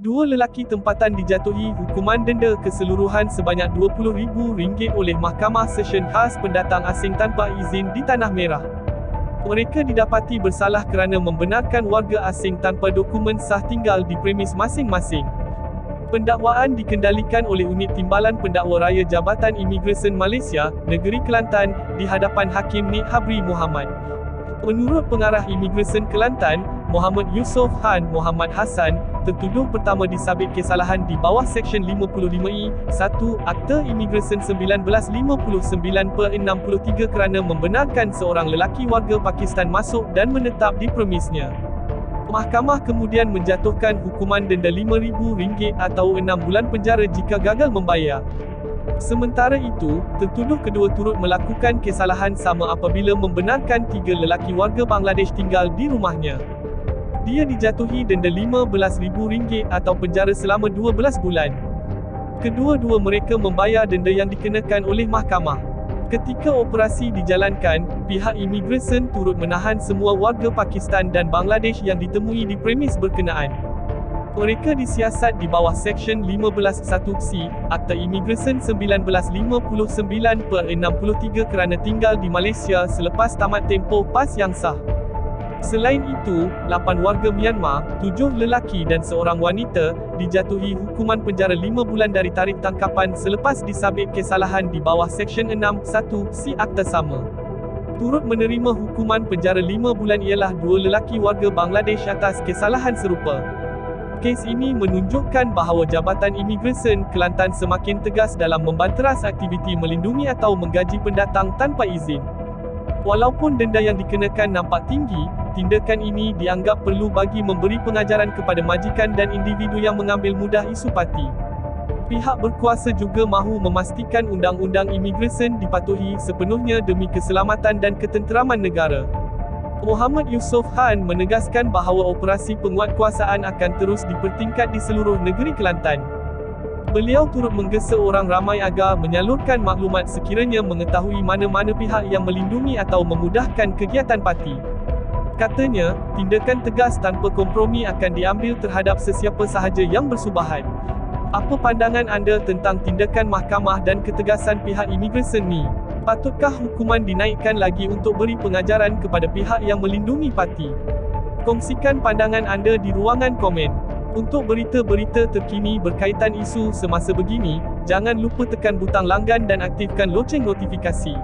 Dua lelaki tempatan dijatuhi hukuman denda keseluruhan sebanyak RM20,000 oleh Mahkamah Session Khas Pendatang Asing tanpa izin di Tanah Merah. Mereka didapati bersalah kerana membenarkan warga asing tanpa dokumen sah tinggal di premis masing-masing. Pendakwaan dikendalikan oleh Unit Timbalan Pendakwa Raya Jabatan Imigresen Malaysia, Negeri Kelantan, di hadapan Hakim Nik Habri Muhammad. Menurut Pengarah Imigresen Kelantan, Muhammad Yusof Han Muhammad Hassan, tertuduh pertama disabit kesalahan di bawah Seksyen 55E, 1, Akta Imigresen 1959 per 63 kerana membenarkan seorang lelaki warga Pakistan masuk dan menetap di premisnya. Mahkamah kemudian menjatuhkan hukuman denda RM5,000 atau 6 bulan penjara jika gagal membayar. Sementara itu, tertuduh kedua turut melakukan kesalahan sama apabila membenarkan tiga lelaki warga Bangladesh tinggal di rumahnya. Dia dijatuhi denda RM15,000 atau penjara selama 12 bulan. Kedua-dua mereka membayar denda yang dikenakan oleh mahkamah. Ketika operasi dijalankan, pihak imigresen turut menahan semua warga Pakistan dan Bangladesh yang ditemui di premis berkenaan. Mereka disiasat di bawah Seksyen 15.1c, Akta Imigresen 1959 per 63 kerana tinggal di Malaysia selepas tamat tempoh PAS yang sah. Selain itu, 8 warga Myanmar, 7 lelaki dan seorang wanita, dijatuhi hukuman penjara 5 bulan dari tarikh tangkapan selepas disabit kesalahan di bawah Seksyen 6.1c Akta sama. Turut menerima hukuman penjara 5 bulan ialah dua lelaki warga Bangladesh atas kesalahan serupa. Kes ini menunjukkan bahawa Jabatan Imigresen Kelantan semakin tegas dalam membanteras aktiviti melindungi atau menggaji pendatang tanpa izin. Walaupun denda yang dikenakan nampak tinggi, tindakan ini dianggap perlu bagi memberi pengajaran kepada majikan dan individu yang mengambil mudah isu parti. Pihak berkuasa juga mahu memastikan undang-undang imigresen dipatuhi sepenuhnya demi keselamatan dan ketenteraman negara. Muhammad Yusof Han menegaskan bahawa operasi penguatkuasaan akan terus dipertingkat di seluruh negeri Kelantan. Beliau turut menggesa orang ramai agar menyalurkan maklumat sekiranya mengetahui mana-mana pihak yang melindungi atau memudahkan kegiatan parti. Katanya, tindakan tegas tanpa kompromi akan diambil terhadap sesiapa sahaja yang bersubahat. Apa pandangan anda tentang tindakan mahkamah dan ketegasan pihak imigresen ni? Patutkah hukuman dinaikkan lagi untuk beri pengajaran kepada pihak yang melindungi parti? Kongsikan pandangan anda di ruangan komen. Untuk berita-berita terkini berkaitan isu semasa begini, jangan lupa tekan butang langgan dan aktifkan loceng notifikasi.